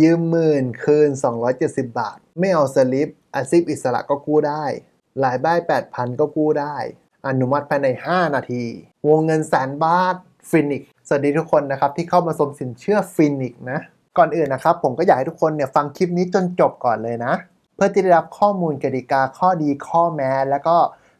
ยืมหมื่นคืน 270 บาท ไม่เอาสลิปอาชีพอิสระก็กู้ได้ หลายบ้าย8,000 ก็กู้ได้ อนุมัติภายใน 5 นาที วงเงินแสนบาทฟินิกสวัสดีทุกคนนะครับที่เข้ามาชมสินเชื่อฟินิกนะก่อนอื่นนะครับ ผมก็อยากให้ทุกคนเนี่ยฟังคลิปนี้จนจบก่อนเลยนะ เพื่อที่ได้รับข้อมูลกติกาข้อดีข้อแม้ แล้วก็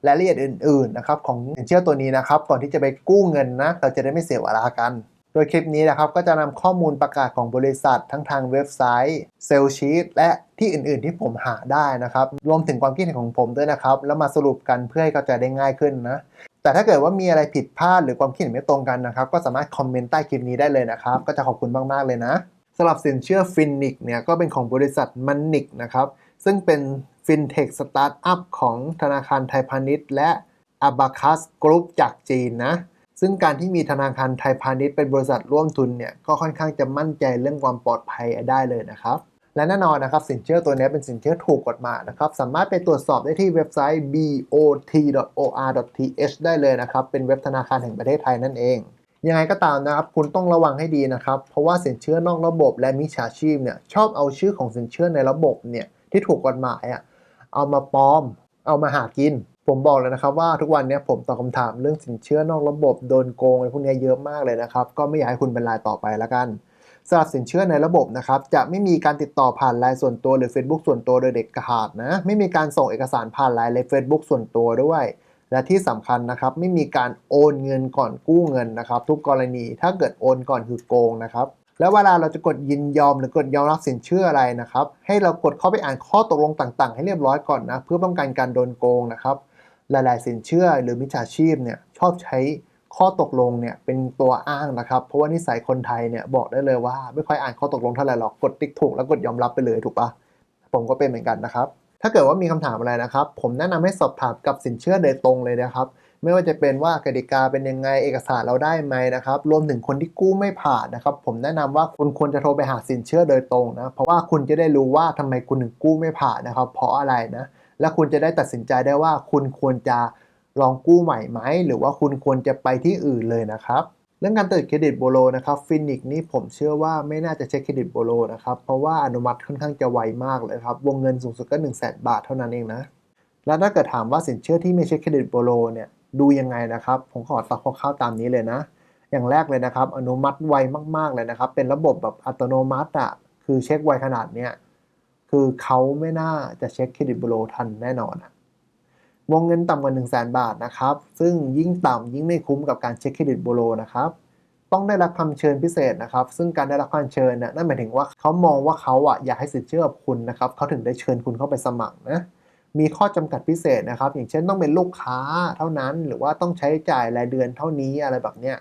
รายละเอียดอื่นๆนะครับของสินเชื่อตัวนี้นะครับก่อนที่จะไปกู้เงินนะเราจะได้ไม่เสียเวลากัน ดยคลิปนี้นะครับก็จะนำข้อมูลประกาศของบริษัททั้งทางเว็บไซต์เซลชีตและที่อื่นๆที่ผมหาได้นะครับ รวมถึงความคิดเห็นของผมด้วยนะครับ แล้วมาสรุปกันเพื่อให้เข้าใจได้ง่ายขึ้นนะ แต่ถ้าเกิดว่ามีอะไรผิดพลาดหรือความคิดเห็นไม่ตรงกันนะครับ ก็สามารถคอมเมนต์ใต้คลิปนี้ได้เลยนะครับ ก็จะขอบคุณมากๆเลยนะสำหรับสินเชื่อฟินนิกเนี่ยก็เป็นของบริษัทมันนิกนะครับซึ่งเป็นฟินเทคสตาร์ทอัพของธนาคารไทยพาณิชย์และ a b a c u s Group จากจีนนะ ซึ่งการที่มีธนาคารไทยพาณิชย์เป็นบริษัทร่วมทุนเนี่ยก็ค่อนข้างจะมั่นใจเรื่องความปลอดภัยได้เลยนะครับและแน่นอนนะครับสินเชื่อตัวนี้เป็นสินเชื่อถูกกฎหมายนะครับสามารถไปตรวจสอบได้ที่เว็บไซต์ bot.or.th ได้เลยนะครับเป็นเว็บธนาคารแห่งประเทศไทยนั่นเองยังไงก็ตามนะครับคุณต้องระวังให้ดีนะครับเพราะว่าสินเชื่อนอกระบบและมิจฉาชีพเนี่ยชอบเอาชื่อของสินเชื่อในระบบเนี่ยที่ถูกกฎหมายอะเอามาปลอม เอามาหากิน ผมบอกเลยนะครับว่าทุกวันนี้ผมตอบคำถามเรื่องสินเชื่อนอกระบบโดนโกงอะไรพวกนี้เยอะมากเลยนะครับ ก็ไม่อยากให้คุณเป็นรายต่อไปแล้วกันสำหรับสินเชื่อในระบบนะครับจะไม่มีการติดต่อผ่านไลน์ส่วนตัวหรือ Facebook ส่วนตัวโดยเด็ดขาดนะไม่มีการส่งเอกสารผ่านไลน์หรือ Facebook ส่วนตัวด้วย และที่สำคัญนะครับไม่มีการโอนเงินก่อนกู้เงินนะครับ ทุกกรณีถ้าเกิดโอนก่อนคือโกงนะครับแล้วเวลาเราจะกดยินยอมหรือกดยอมรับสินเชื่ออะไรนะครับ ให้เรากดเข้าไปอ่านข้อตกลงต่างๆ ให้เรียบร้อยก่อนนะเพื่อป้องกันการโดนโกงนะครับ หลายๆ สินเชื่อหรือมิจฉาชีพเนี่ยชอบใช้ข้อตกลงเนี่ยเป็นตัวอ้างนะครับ เพราะว่านิสัยคนไทยเนี่ยบอกได้เลยว่าไม่ค่อยอ่านข้อตกลงเท่าไหร่หรอกกดติ๊กถูกแล้วกดยอมรับไปเลยถูกปะผมก็เป็นเหมือนกันนะครับ ถ้าเกิดว่ามีคำถามอะไรนะครับ ผมแนะนำให้สอบถามกับสินเชื่อโดยตรงเลยนะครับ ไม่ว่าจะเป็นว่ากติกาเป็นยังไงเอกสารเราได้ไหมนะครับรวมถึงคนที่กู้ไม่ผ่านนะครับ ผมแนะนำว่าคุณควรจะโทรไปหาสินเชื่อโดยตรงนะเพราะว่าคุณจะได้รู้ว่าทำไมคุณถึงกู้ไม่ผ่านนะครับ เพราะอะไรนะ และคุณจะได้ตัดสินใจได้ว่าคุณควรจะลองกู้ใหม่ไหม หรือว่าคุณควรจะไปที่อื่นเลยนะครับ เรื่องการเปิดเครดิตโบโลนะครับฟินิกนี่ผมเชื่อว่าไม่น่าจะเช็คเครดิตโบโลนะครับเพราะว่าอนุมัติค่อนข้างจะไวมากเลยครับวงเงินสูงสุดก็1 0 0 0 0แบาทเท่านั้นเองนะแล้วถ้าเกิดถามว่าสินเชื่อที่ไม่เช็คเครดิตโบโลเนี่ยดูยังไงนะครับ ผมขอตัดคร่าวๆตามนี้เลยนะ อย่างแรกเลยนะครับ อนุมัติไวมากๆเลยนะครับ เป็นระบบแบบอัตโนมัติอะคือเช็คไวขนาดเนี้ย คือเขาไม่น่าจะเช็คเครดิตโบโลทันแน่นอนวงเงินต่ำกว่า1 0 0 0 0แบาทนะครับ ซึ่งยิ่งต่ำยิ่งไม่คุ้มกับการเช็คเครดิตโบโลนะครับ ต้องได้รับคำเชิญพิเศษนะครับ ซึ่งการได้รับคำเชิญน่ะนั่นหมายถึงว่าเขามองว่าเขาอะอยากให้สินเชื่อกับคุณนะครับเขาถึงได้เชิญคุณเข้าไปสมัครนะมีข้อจำกัดพิเศษนะครับ อย่างเช่นต้องเป็นลูกค้าเท่านั้น หรือว่าต้องใช้จ่ายรายเดือนเท่านี้อะไรแบบเนี้ย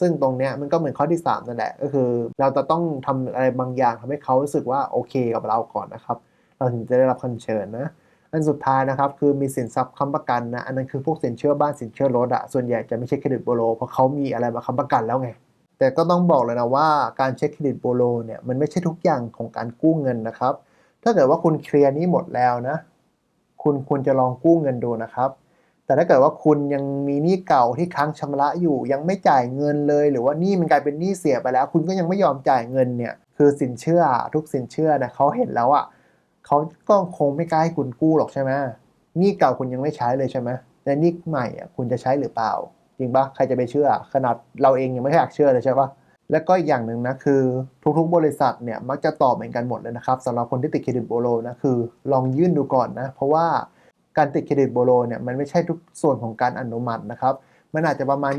ซึ่งตรงเนี้ยมันก็เหมือนข้อที่ 3 นั่นแหละ ก็คือ เราจะต้องทำอะไรบางอย่างทำให้เขารู้สึกว่าโอเคกับเราก่อนนะครับ เราถึงจะได้รับคำเชิญนะ อันสุดท้ายนะครับคือมีสินทรัพย์ค้ำประกันนะ อันนั้นคือพวกสินเชื่อบ้านสินเชื่อรถอะส่วนใหญ่จะไม่ใช่เครดิตโบโลเพราะเขามีอะไรมาค้ำประกันแล้วไง แต่ก็ต้องบอกเลยนะว่าการเช็คเครดิตโบโลเนี่ยมันไม่ใช่ทุกอย่างของการกู้เงินนะครับ ถ้าเกิดว่าคุณเคลียร์นี้หมดแล้วนะ คุณควรจะลองกู้เงินดูนะครับ แต่ถ้าเกิดว่าคุณยังมีหนี้เก่าที่ค้างชำระอยู่ ยังไม่จ่ายเงินเลย หรือว่าหนี้มันกลายเป็นหนี้เสียไปแล้ว คุณก็ยังไม่ยอมจ่ายเงินเนี่ย คือสินเชื่อทุกสินเชื่อนะเขาเห็นแล้วอะ่ะเขาก็คงไม่กล้าให้คุณกู้หรอกใช่ไหมหนี้เก่าคุณยังไม่ใช้เลยใช่ไหมแต่หนี้ใหม่อะคุณจะใช้หรือเปล่า จริงปะใครจะไปเชื่อ ขนาดเราเองยังไม่อยากเชื่อเลยใช่ปะแล้วก็อีกอย่างหนึ่งนะคือทุกๆ บริษัทเนี่ยมักจะตอบเหมือนกันหมดเลยนะครับสำหรับคนที่ติดเครดิตโบโลนะคือ ลองยื่นดูก่อนนะ เพราะว่า การติดเครดิตโบโลเนี่ยมันไม่ใช่ทุกส่วนของการอนุมัตินะครับมันอาจจะประมาณ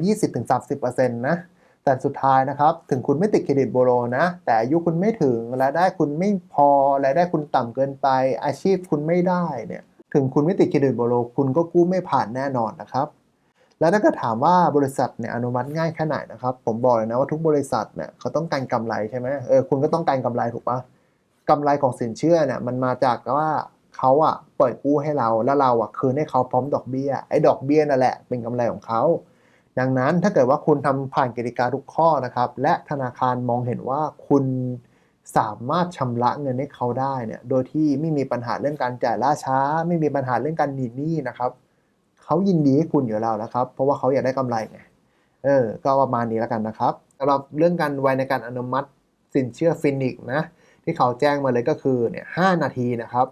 20-30%นะแต่สุดท้ายนะครับ ถึงคุณไม่ติดเครดิตโบโลนะ แต่อายุคุณไม่ถึงรายได้คุณไม่พอรายได้คุณต่ำเกินไป อาชีพคุณไม่ได้เนี่ยถึงคุณไม่ติดเครดิตโบโลคุณก็กู้ไม่ผ่านแน่นอนนะครับ แล้วถ้าเกิดถามว่าบริษัทเนี่ยอนุมัติง่ายแค่ไหนนะครับ ผมบอกเลยนะว่าทุกบริษัทเนี่ยเขาต้องการกำไรใช่ไหมเออคุณก็ต้องการกำไรถูกปะกำไรของสินเชื่อเนี่ยมันมาจากว่า เขาอะเปิดกู้ให้เราแล้วเราอะคืนให้เขาพร้อมดอกเบี้ยไอ้ดอกเบี้ยนั่นแหละเป็นกำไรของเขาดังนั้นถ้าเกิดว่าคุณทำผ่านกติกาทุกข้อนะครับ และธนาคารมองเห็นว่าคุณสามารถชำระเงินให้เขาได้เนี่ยโดยที่ไม่มีปัญหาเรื่องการจ่ายล่าช้า ไม่มีปัญหาเรื่องการหนีหนี้นะครับเขายินดีให้คุณอยู่แล้วนะครับ เพราะว่าเขาอยากได้กำไรไงเออก็ประมาณนี้แล้วกันนะครับสำหรับเรื่องการไวในการอนุมัติสินเชื่อฟินิกนะที่เขาแจ้งมาเลยก็คือเนี่ยหนาทีนะครับ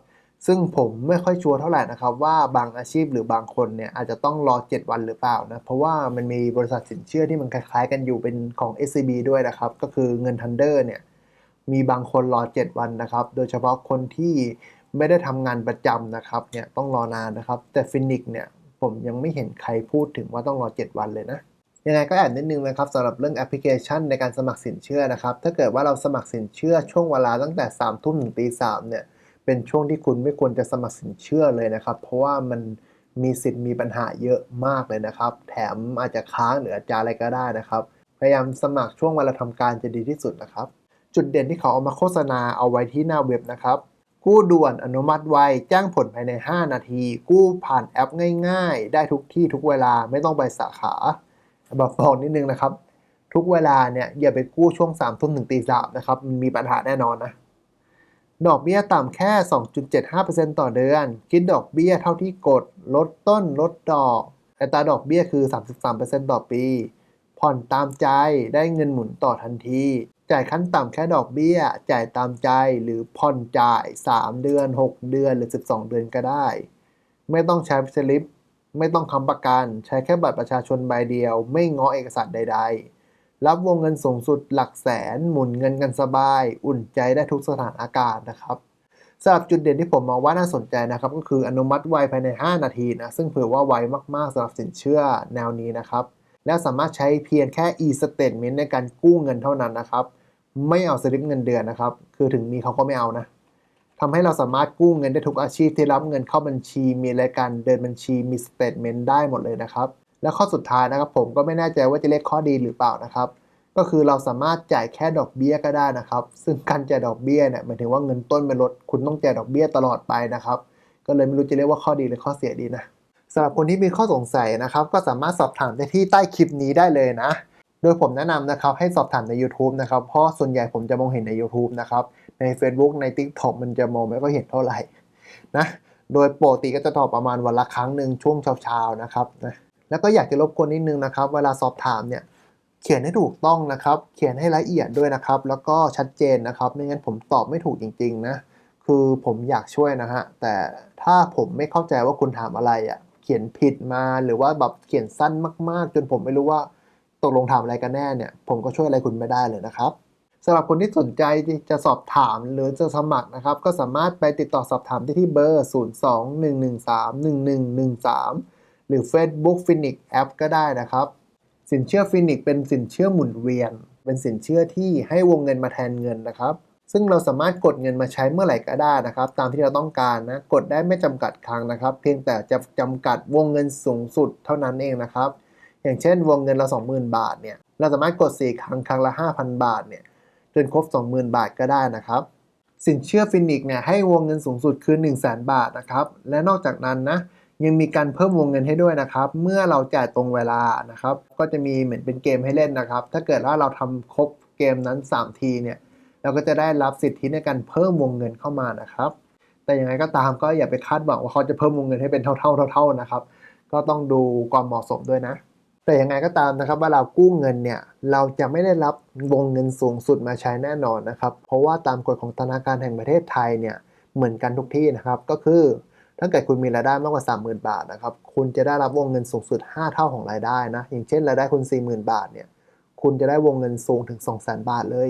ซึ่งผมไม่ค่อยชัวร์เท่าไหร่นะครับว่าบางอาชีพหรือบางคนเนี่ยอาจจะต้องรอ 7 วันหรือเปล่านะ เพราะว่ามันมีบริษัทสินเชื่อที่มันคล้ายๆกันอยู่เป็นของ SCB ด้วยนะครับ ก็คือเงินทันเดอร์เนี่ยมีบางคนรอ 7 วันนะครับ โดยเฉพาะคนที่ไม่ได้ทำงานประจำนะครับเนี่ยต้องรอนานนะครับ แต่ฟินิกเนี่ยผมยังไม่เห็นใครพูดถึงว่าต้องรอ 7 วันเลยนะยังไงก็แอบนิดนึงนะครับสำหรับเรื่องแอปพลิเคชันในการสมัครสินเชื่อนะครับ ถ้าเกิดว่าเราสมัครสินเชื่อช่วงเวลาตั้งแต่3ามทุ่มถึงตีสามเนี่ย เป็นช่วงที่คุณไม่ควรจะสมัครสินเชื่อเลยนะครับ เพราะว่ามันมีสิทธิ์มีปัญหาเยอะมากเลยนะครับ แถมอาจจะค้างหรืออาจจะอะไรก็ได้นะครับ พยายามสมัครช่วงเวลาทำการจะดีที่สุดนะครับ จุดเด่นที่เขาเอามาโฆษณาเอาไว้ที่หน้าเว็บนะครับ กู้ด่วนอนุมัติไวแจ้งผลภายใน 5 นาที กู้ผ่านแอปง่าย ๆ ได้ทุกที่ทุกเวลาไม่ต้องไปสาขาบอกบอกนิดนึงนะครับ ทุกเวลาเนี่ยอย่าไปกู้ช่วง3ามทุ่มถึงตีสามนะครับมันมีปัญหาแน่นอนนะ ดอกเบี้ยต่ำแค่ 2.75%ต่อเดือน คิดดอกเบี้ยเท่าที่กด ลดต้นลดดอก อัตราดอกเบี้ยคือ 33%ต่อปี ผ่อนตามใจได้เงินหมุนต่อทันที จ่ายขั้นต่ำแค่ดอกเบี้ย จ่ายตามใจหรือผ่อนจ่าย 3 เดือน 6 เดือนหรือ 12 เดือนก็ได้ ไม่ต้องใช้สลิป ไม่ต้องค้ำประกัน ใช้แค่บัตรประชาชนใบเดียว ไม่ง้อเอกสารใด ๆ รับวงเงินสูงสุดหลักแสน หมุนเงินกันสบาย อุ่นใจได้ทุกสถานการณ์นะครับสำหรับจุดเด่นที่ผมมองว่าน่าสนใจนะครับ ก็คืออนุมัติไวภายใน 5 นาทีนะซึ่งถือว่าไวมากๆสำหรับสินเชื่อแนวนี้นะครับ และสามารถใช้เพียงแค่ e-statement ในการกู้เงินเท่านั้นนะครับ ไม่เอาสลิปเงินเดือนนะครับ คือถึงมีเขาก็ไม่เอานะทำให้เราสามารถกู้เงินได้ทุกอาชีพที่รับเงินเข้าบัญชีมีรายการเดินบัญชีมีสเตทเมนต์ได้หมดเลยนะครับ และข้อสุดท้ายนะครับผมก็ไม่แน่ใจว่าจะเรียกข้อดีหรือเปล่านะครับ ก็คือเราสามารถจ่ายแค่ดอกเบี้ยก็ได้นะครับ ซึ่งการจ่ายดอกเบี้ยเนี่ยหมายถึงว่าเงินต้นไม่ลดคุณต้องจ่ายดอกเบี้ยตลอดไปนะครับ ก็เลยไม่รู้จะเรียกว่าข้อดีหรือข้อเสียดีนะสำหรับคนที่มีข้อสงสัยนะครับ ก็สามารถสอบถามได้ที่ใต้คลิปนี้ได้เลยนะ โดยผมแนะนำนะครับให้สอบถามใน YouTube นะครับเพราะส่วนใหญ่ผมจะมองเห็นใน YouTube นะครับใน Facebook ใน TikTok มันจะมองไม่ก็เห็นเท่าไหร่นะโดยปกติก็จะตอบประมาณวันละครั้งหนึ่งช่วงเช้าๆนะครับนะ แล้วก็อยากจะรบกวนนิดนึงนะครับ เวลาสอบถามเนี่ยเขียนให้ถูกต้องนะครับ เขียนให้ละเอียดด้วยนะครับ แล้วก็ชัดเจนนะครับ ไม่งั้นผมตอบไม่ถูกจริง ๆ นะ คือผมอยากช่วยนะฮะ แต่ถ้าผมไม่เข้าใจว่าคุณถามอะไรอะ่ะ เขียนผิดมา หรือว่าแบบเขียนสั้นมาก ๆ จนผมไม่รู้ว่าตกลงถามอะไรกันแน่เนี่ย ผมก็ช่วยอะไรคุณไม่ได้เลยนะครับสำหรับคนที่สนใจที่จะสอบถามหรือจะสมัครนะครับ ก็สามารถไปติดต่อสอบถามได้ที่เบอร์ 02-113-1113 หรือ Facebook Phoenix App ก็ได้นะครับ สินเชื่อฟินิกเป็นสินเชื่อหมุนเวียน เป็นสินเชื่อที่ให้วงเงินมาแทนเงินนะครับ ซึ่งเราสามารถกดเงินมาใช้เมื่อไหร่ก็ได้นะครับ ตามที่เราต้องการนะ กดได้ไม่จำกัดครั้งนะครับ เพียงแต่จะจำกัดวงเงินสูงสุดเท่านั้นเองนะครับ อย่างเช่น วงเงินเรา20,000 บาทเนี่ย เราสามารถกด 4 ครั้งครั้งละ 5,000 บาทเนี่ย จนครบ 20,000 บาทก็ได้นะครับสินเชื่อฟินิกเนี่ยให้วงเงินสูงสุดคือ 1 0 0 0 0 0บาทนะครับ และนอกจากนั้นนะ ยังมีการเพิ่มวงเงินให้ด้วยนะครับ เมื่อเราจ่ายตรงเวลานะครับ ก็จะมีเหมือนเป็นเกมให้เล่นนะครับ ถ้าเกิดว่าเราทำครบเกมนั้น 3 ทีเนี่ย เราก็จะได้รับสิทธิในการเพิ่มวงเงินเข้ามานะครับ แต่ยังไงก็ตามก็อย่าไปคาดหวังว่าเขาจะเพิ่มวงเงินให้เป็นเท่าๆเท่าๆนะครับ ก็ต้องดูความเหมาะสมด้วยนะ แต่ยังไงก็ตามนะครับว่าเรากู้เงินเนี่ย เราจะไม่ได้รับวงเงินสูงสุดมาใช้แน่นอนนะครับ เพราะว่าตามกฎของธนาคารแห่งประเทศไทยเนี่ยเหมือนกันทุกที่นะครับ ก็คือ ถ้าเกิดคุณมีรายได้มากกว่า 30,000 บาทนะครับคุณจะได้รับวงเงินสูงสุด 5 เท่าของรายได้นะอย่างเช่นรายได้คุณ 40,000 บาทเนี่ยคุณจะได้วงเงินสูงถึง 200,000 บาทเลย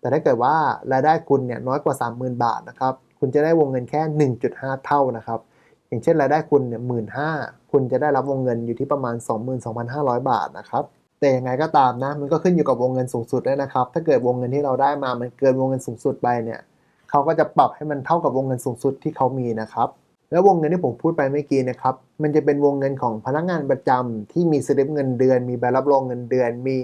แต่ถ้าเกิดว่ารายได้คุณเนี่ยน้อยกว่า 30,000 บาทนะครับคุณจะได้วงเงินแค่ 1.5 เท่านะครับอย่างเช่นรายได้คุณเนี่ยหมื่นห้าคุณจะได้รับวงเงินอยู่ที่ประมาณ 22,500 บาทนะครับแต่ยังไงก็ตามนะมันก็ขึ้นอยู่กับวงเงินสูงสุดด้วยนะครับ ถ้าเกิดวงเงินที่เราได้มามันเกินวงเงินสูงสุดไปเนี่ยเขาก็จะปรับให้มันเท่ากับวงเงินสูงสุดที่เขามีนะครับ แล้ววงเงินที่ผมพูดไปเมื่อกี้นะครับ มันจะเป็นวงเงินของพนักงานประจำที่มีสลิปเงินเดือน มีใบรับรองเงินเดือน มี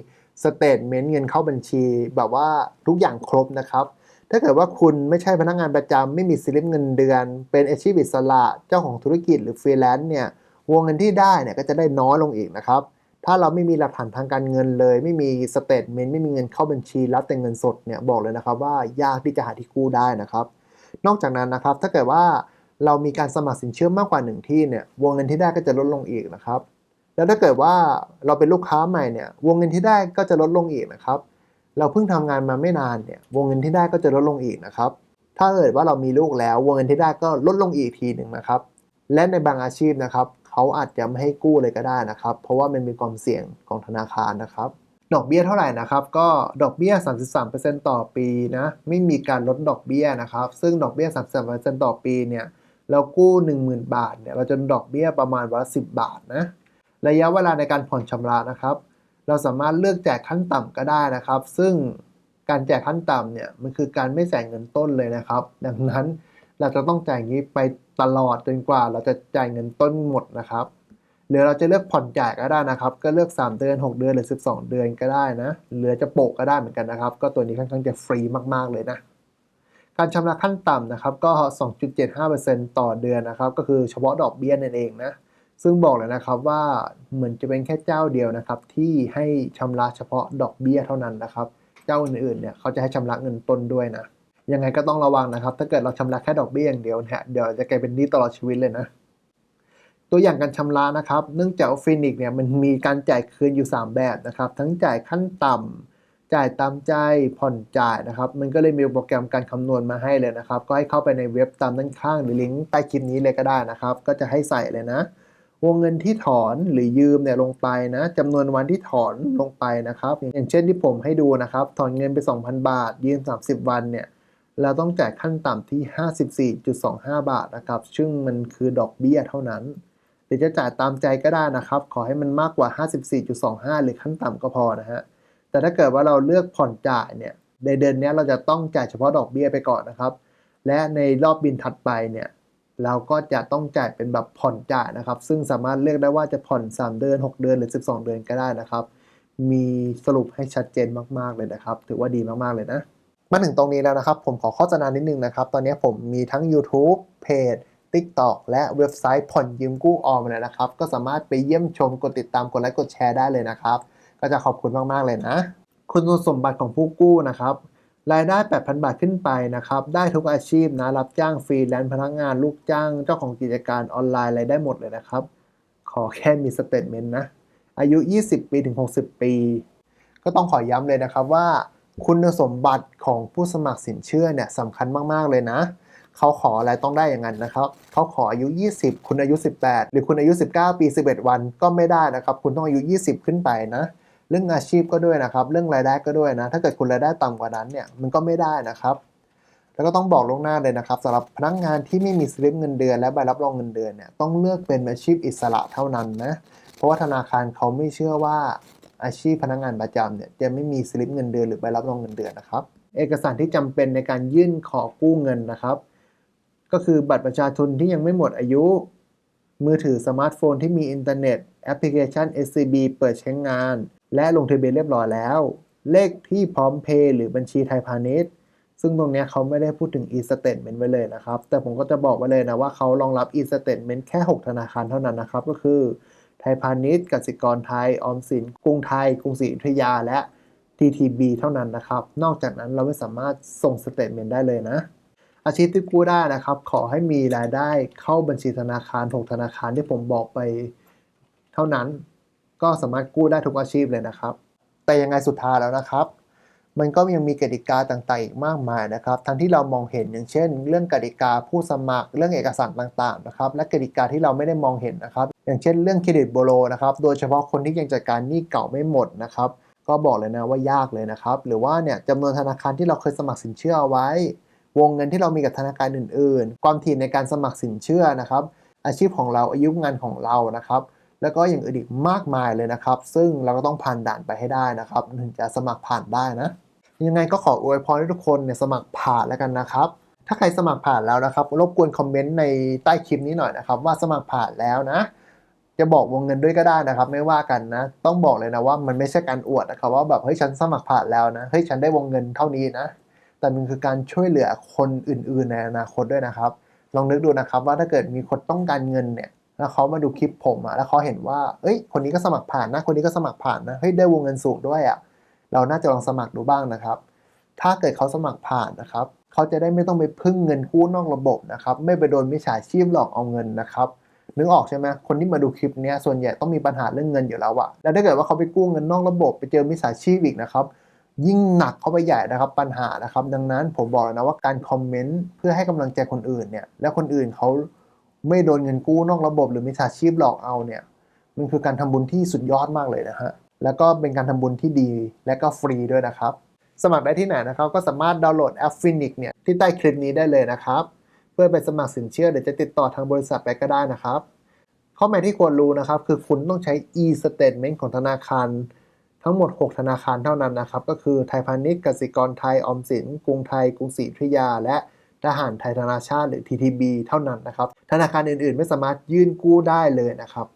สเตทเมนต์เงินเข้าบัญชี แบบว่าทุกอย่างครบนะครับ ถ้าเกิดว่าคุณไม่ใช่พนักงานประจำไม่มีสลิปเงินเดือน เป็นอาชีพอิสระเจ้าของธุรกิจหรือฟรีแลนซ์เนี่ยวงเงินที่ได้เนี่ยก็จะได้น้อยลงอีกนะครับ ถ้าเราไม่มีหลักฐานทางการเงินเลย ไม่มีสเตทเมนต์ไม่มีเงินเข้าบัญชี รับแต่เงินสดเนี่ยบอกเลยนะครับว่ายากที่จะหาที่กู้ได้นะครับ นอกจากนั้นนะครับถ้าเกิดว่า เรามีการสมัครสินเชื่อมากกว่าหนึ่งที่เนี่ยวงเงินที่ได้ก็จะลดลงอีกนะครับ แล้วถ้าเกิดว่าเราเป็นลูกค้าใหม่เนี่ยวงเงินที่ได้ก็จะลดลงอีกนะครับ เราเพิ่งทำงานมาไม่นานเนี่ยวงเงินที่ได้ก็จะลดลงอีกนะครับ ถ้าเกิดว่าเรามีลูกแล้ววงเงินที่ได้ก็ลดลงอีกทีหนึ่งนะครับ และในบางอาชีพนะครับเขาอาจจะไม่ให้กู้เลยก็ได้นะครับ เพราะว่ามันมีความเสี่ยงของธนาคารนะครับดอกเบี้ยเท่าไหร่นะครับ ก็ดอกเบี้ย 33%ต่อปีนะ ไม่มีการลดดอกเบี้ยนะครับ ซึ่งดอกเบี้ย 33%ต่อปีเนี่ย เรากู้ 10,000 บาทเนี่ยเราจะดอกเบี้ยประมาณวันละ10 บาทนะระยะเวลาในการผ่อนชำระนะครับ เราสามารถเลือกแจ่ายขั้นต่ำก็ได้นะครับ ซึ่งการแจ่ายขั้นต่ำเนี่ยมันคือการไม่จ่ายเงินต้นเลยนะครับ ดังนั้นเราจะต้องจ่ายงี้ไปตลอดจนกว่า เราจะจ่ายเงินต้นหมดนะครับหรือเราจะเลือกผ่อนจ่ายก็ได้นะครับ ก็เลือก 3 เดือน 6 เดือนหรือ 12 เดือนก็ได้นะหรือจะโปะก็ได้เหมือนกันนะครับ ก็ตัวนี้ค่อนข้างจะฟรีมากๆเลยนะ การชำระขั้นต่ำนะครับก็ 2.75%ต่อเดือนนะครับ ก็คือเฉพาะดอกเบี้ยนั่นเองนะ ซึ่งบอกเลยนะครับว่าเหมือนจะเป็นแค่เจ้าเดียวนะครับ ที่ให้ชำระเฉพาะดอกเบี้ยเท่านั้นนะครับ เจ้าอื่นๆเนี่ยเขาจะให้ชำระเงินต้นด้วยนะ ยังไงก็ต้องระวังนะครับ ถ้าเกิดเราชำระแค่ดอกเบี้ยอย่างเดียวเนี่ยเดี๋ยวจะกลายเป็นหนี้ตลอดชีวิตเลยนะตัวอย่างการชำระนะครับ เนื่องจากฟินิกเนี่ยมันมีการจ่ายคืนอยู่ 3 แบบนะครับ ทั้งจ่ายขั้นต่ำ จ่ายตามใจผ่อนจ่ายนะครับ มันก็เลยมีโปรแกรมการคำนวณมาให้เลยนะครับ ก็ให้เข้าไปในเว็บตามด้านข้างหรือลิงก์ใต้คลิปนี้เลยก็ได้นะครับ ก็จะให้ใส่เลยนะ วงเงินที่ถอนหรือยืมเนี่ยลงไปนะจำนวนวันที่ถอนลงไปนะครับ อย่างเช่นที่ผมให้ดูนะครับ ถอนเงินไป 2,000 บาท ยืม 30 วันเนี่ยเราต้องจ่ายขั้นต่ำที่ 54.25 บาทนะครับ ซึ่งมันคือดอกเบี้ยเท่านั้นหรือจะจ่ายตามใจก็ได้นะครับ ขอให้มันมากกว่า 54.25 หรือขั้นต่ำก็พอนะฮะ แต่ถ้าเกิดว่าเราเลือกผ่อนจ่ายเนี่ยในเดือนนี้เราจะต้องจ่ายเฉพาะดอกเบี้ยไปก่อนนะครับ และในรอบบินถัดไปเนี่ยเราก็จะต้องจ่ายเป็นแบบผ่อนจ่ายนะครับ ซึ่งสามารถเลือกได้ว่าจะผ่อน 3 เดือน 6 เดือนหรือ 12 เดือนก็ได้นะครับ มีสรุปให้ชัดเจนมากๆเลยนะครับ ถือว่าดีมากๆเลยนะ มาถึงตรงนี้แล้วนะครับ ผมขอโฆษณานิดนึงนะครับ ตอนนี้ผมมีทั้ง YouTube เพจ TikTok และเว็บไซต์ผ่อนยืมกู้ออมเลยนะครับ ก็สามารถไปเยี่ยมชมกดติดตามกดไลค์กดแชร์ได้เลยนะครับ ก็จะขอบคุณมากๆเลยนะ คุณสมบัติของผู้กู้นะครับรายได้ 8,000 บาทขึ้นไปนะครับ ได้ทุกอาชีพนะ รับจ้างฟรีแลนซ์พนักงานลูกจ้าง เจ้าของกิจการออนไลน์อะไรได้หมดเลยนะครับ ขอแค่มีสเตทเมนต์นะ อายุ 20 ปีถึง 60 ปี ก็ต้องขอย้ำเลยนะครับว่า คุณสมบัติของผู้สมัครสินเชื่อเนี่ยสำคัญมาก ๆ เลยนะ เขาขออะไรต้องได้อย่างนั้นนะครับ เขาขออายุ 20 คุณอายุ 18 หรือคุณอายุ 19 ปี 11 วันก็ไม่ได้นะครับ คุณต้องอายุ 20 ขึ้นไปนะ เรื่องอาชีพก็ด้วยนะครับ เรื่องรายได้ก็ด้วยนะ ถ้าเกิดคุณรายได้ต่ำกว่านั้นเนี่ยมันก็ไม่ได้นะครับ แล้วก็ต้องบอกล่วงหน้าเลยนะครับสำหรับพนักงานที่ไม่มีสลิปเงินเดือนและใบรับรองเงินเดือนเนี่ยต้องเลือกเป็นอาชีพอิสระเท่านั้นนะเพราะว่าธนาคารเขาไม่เชื่อว่าอาชีพพนักงานประจำเนี่ยจะไม่มีสลิปเงินเดือนหรือใบรับรองเงินเดือนนะครับ เอกสารที่จำเป็นในการยื่นขอกู้เงินนะครับ ก็คือบัตรประชาชนที่ยังไม่หมดอายุ มือถือสมาร์ทโฟนที่มีอินเทอร์เน็ตแอปพลิเคชัน SCB เปิดใช้งาน และลงทะเบียนเรียบร้อยแล้ว เลขที่พร้อมเพย์หรือบัญชีไทยพาณิชย์ ซึ่งตรงนี้เขาไม่ได้พูดถึง e-statement ไว้เลยนะครับ แต่ผมก็จะบอกไว้เลยนะว่าเขารองรับ e-statement แค่ 6 ธนาคารเท่านั้นนะครับ ก็คือ ไทยพาณิชย์กสิกรไทย ออมสิน กรุงไทย กรุงศรีอยุธยา และ TTB เท่านั้นนะครับ นอกจากนั้นเราไม่สามารถส่งสเตทเมนต์ได้เลยนะอาชีพที่กู้ได้นะครับ ขอให้มีรายได้เข้าบัญชีธนาคาร 6 ธนาคารที่ผมบอกไปเท่านั้น ก็สามารถกู้ได้ทุกอาชีพเลยนะครับ แต่ยังไงสุดท้ายแล้วนะครับ มันก็ยังมีกติกาต่างๆอีกมากมายนะครับ ทั้งที่เรามองเห็นอย่างเช่น เรื่องกติกาผู้สมัคร เรื่องเอกสารต่างๆนะครับ และกติกาที่เราไม่ได้มองเห็นนะครับ อย่างเช่น เรื่องเครดิตโบโลนะครับ โดยเฉพาะคนที่ยังจัดการหนี้เก่าไม่หมดนะครับ ก็บอกเลยนะว่ายากเลยนะครับ หรือว่าเนี่ยจำนวนธนาคารที่เราเคยสมัครสินเชื่ออไว้ วงเงินที่เรามีกับธนาคารอื่น ๆ ความถี่ในการสมัครสินเชื่อนะครับ อาชีพของเราอายุงานของเรานะครับ แล้วก็อย่างอื่นอีกมากมายเลยนะครับ ซึ่งเราก็ต้องผ่านด่านไปให้ได้นะครับ ถึงจะสมัครผ่านได้นะ ยังไงก็ขออวยพรให้ทุกคนเนี่ยสมัครผ่านแล้วกันนะครับ ถ้าใครสมัครผ่านแล้วนะครับ รบกวนคอมเมนต์ในใต้คลิปนี้หน่อยนะครับ ว่าสมัครผ่านแล้วนะ จะบอกวงเงินด้วยก็ได้นะครับ ไม่ว่ากันนะ ต้องบอกเลยนะว่ามันไม่ใช่การอวดนะครับ ว่าแบบเฮ้ยฉันสมัครผ่านแล้วนะเฮ้ยฉันได้วงเงินเท่านี้นะ แต่มันคือการช่วยเหลือคนอื่น ๆ ในอนาคตด้วยนะครับ ลองนึกดูนะครับว่าถ้าเกิดมีคนต้องการเงินเนี่ย แล้วเขามาดูคลิปผมอะแล้วเขาเห็นว่าเอ้ย คนนี้ก็สมัครผ่านนะ คนนี้ก็สมัครผ่านนะ เฮ้ย ได้วงเงินสูงด้วยอะเราน่าจะลองสมัครดูบ้างนะครับ ถ้าเกิดเขาสมัครผ่านนะครับ เขาจะได้ไม่ต้องไปพึ่งเงินกู้นอกระบบนะครับ ไม่ไปโดนมิจฉาชีพหลอกเอาเงินนะครับ นึกออกใช่ไหมคนที่มาดูคลิปนี้ส่วนใหญ่ต้องมีปัญหาเรื่องเงินอยู่แล้วอะแล้วถ้าเกิดว่าเขาไปกู้เงินนอกระบบ ไปเจอมิจฉาชีพอีกนะครับยิ่งหนักเข้าไปใหญ่นะครับปัญหานะครับ ดังนั้นผมบอกเลยนะว่าการคอมเมนต์เพื่อให้กำลังใจคนอื่นเนี่ย และคนอื่นเขา ไม่โดนเงินกู้นอกระบบหรือมิจฉาชีพหลอกเอาเนี่ยมันคือการทำบุญที่สุดยอดมากเลยนะฮะแล้วก็เป็นการทำบุญที่ดีและก็ฟรีด้วยนะครับ สมัครได้ที่ไหนนะครับก็สามารถดาวน์โหลดแอปฟินิกเนี่ยที่ใต้คลิปนี้ได้เลยนะครับ เพื่อไปสมัครสินเชื่อเดี๋ยวจะติดต่อทางบริษัทไปก็ได้นะครับ ข้อแม้ที่ควรรู้นะครับ คือคุณต้องใช้ e-statement ของธนาคารทั้งหมด 6 ธนาคารเท่านั้นนะครับ ก็คือไทยพาณิชย์กสิกรไทยออมสิน กรุงไทย กรุงศรีอยุธยา และ ทหารไทยธนาชาติหรือ TTB เท่านั้นนะครับ ธนาคารอื่นๆ ไม่สามารถยื่นกู้ได้เลยนะครับ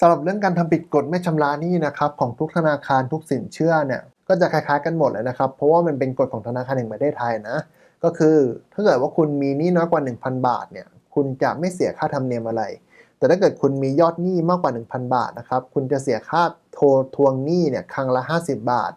สำหรับเรื่องการทำผิดกฎไม่ชำระหนี้นะครับของทุกธนาคารทุกสินเชื่อเนี่ยก็จะคล้ายๆกันหมดเลยนะครับ เพราะว่ามันเป็นกฎของธนาคารแห่งประเทศไทยนะ ก็คือถ้าเกิดว่าคุณมีหนี้น้อยกว่า 1,000 บาทเนี่ยคุณจะไม่เสียค่าธรรมเนียมอะไร แต่ถ้าเกิดคุณมียอดหนี้มากกว่า 1,000 บาทนะครับคุณจะเสียค่าโทรทวงหนี้เนี่ยครั้งละ 50 บาท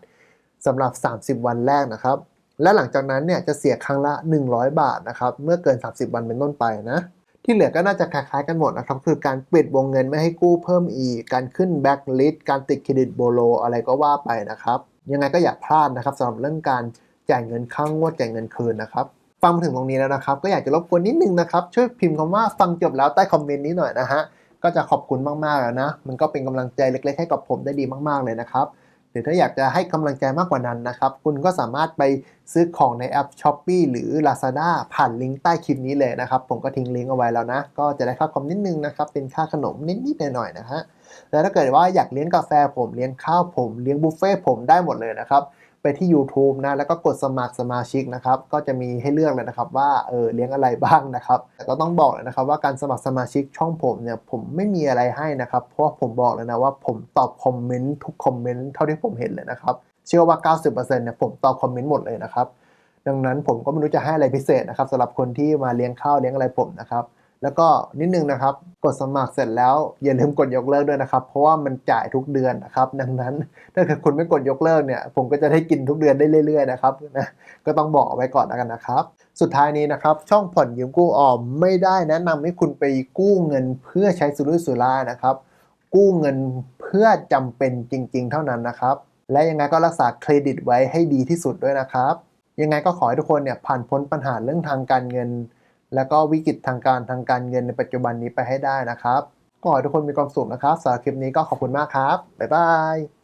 สำหรับ 30 วันแรกนะครับ และหลังจากนั้นเนี่ยจะเสียครั้งละ 100 บาทนะครับเมื่อเกิน 30 วันเป็นต้นไปนะที่เหลือก็น่าจะคล้ายๆกันหมดนะครับคือการปิดวงเงินไม่ให้กู้เพิ่มอีก การขึ้นแบ็กลิสต์การติดเครดิตโบโลอะไรก็ว่าไปนะครับยังไงก็อย่าพลาดนะครับสำหรับเรื่องการจ่ายเงินข้างงวดจ่ายเงินคืนนะครับฟังมาถึงตรงนี้แล้วนะครับ ก็อยากจะรบกวนนิดนึงนะครับช่วยพิมพ์คำว่าฟังจบแล้วใต้คอมเมนต์นี้หน่อยนะฮะก็จะขอบคุณมากๆแล้วนะ มันก็เป็นกำลังใจเล็ก ๆ ให้กับผมได้ดีมากๆเลยนะครับ รือถ้าอยากจะให้กำลังใจมากกว่านั้นนะครับ คุณก็สามารถไปซื้อของในแอป s h อ p e e หรือ Lazada ผ่านลิงก์ใต้คลิปนี้เลยนะครับ ผมก็ทิ้งลิงก์เอาไว้แล้วนะ ก็จะได้ค่าคอมนิดนึงนะครับ เป็นค่าขนมนิดๆหน่อยๆนะฮะแล้วถ้าเกิดว่าอยากเลี้ยงกาแฟผมเลี้ยงข้าวผมเลี้ยงบุฟเฟ่ต์ผมได้หมดเลยนะครับ ไปที่ YouTube นะแล้วก็กดสมัครสมาชิกนะครับก็จะมีให้เลือกเลยนะครับว่าเออเลี้ยงอะไรบ้างนะครับแต่ก็ต้องบอกเลยนะครับว่าการสมัครสมาชิกช่องผมเนี่ยผมไม่มีอะไรให้นะครับเพราะผมบอกเลยนะว่าผมตอบคอมเมนต์ทุกคอมเมนต์เท่าที่ผมเห็นเลยนะครับเชื่อว่า 90%เนี่ยผมตอบคอมเมนต์หมดเลยนะครับดังนั้นผมก็ไม่รู้จะให้อะไรพิเศษนะครับสำหรับคนที่มาเลี้ยงข้าวเลี้ยงอะไรผมนะครับ แล้วก็นิดนึงนะครับ กดสมัครเสร็จแล้วอย่าลืมกดยกเลิกด้วยนะครับ เพราะว่ามันจ่ายทุกเดือนนะครับ ดังนั้นถ้าเกิดคุณไม่กดยกเลิกเนี่ย ผมก็จะได้กินทุกเดือนได้เรื่อยๆนะครับนะก็ต้องบอกไว้ก่อนแล้วกันนะครับ สุดท้ายนี้นะครับ ช่องผ่อนยืมกู้ออมไม่ได้แนะนำให้คุณไปกู้เงินเพื่อใช้สุรุ่ยสุร่ายนะครับ กู้เงินเพื่อจำเป็นจริง ๆ เท่านั้นนะครับ และยังไงก็รักษาเครดิตไว้ให้ดีที่สุดด้วยนะครับ ยังไงก็ขอให้ทุกคนเนี่ยผ่านพ้นปัญหาเรื่องทางการเงิน แล้วก็วิกฤตทางการทางการเงินในปัจจุบันนี้ไปให้ได้นะครับ ก็ขอให้ทุกคนมีความสุขนะครับสำหรับคลิปนี้ก็ขอบคุณมากครับ บ๊ายบาย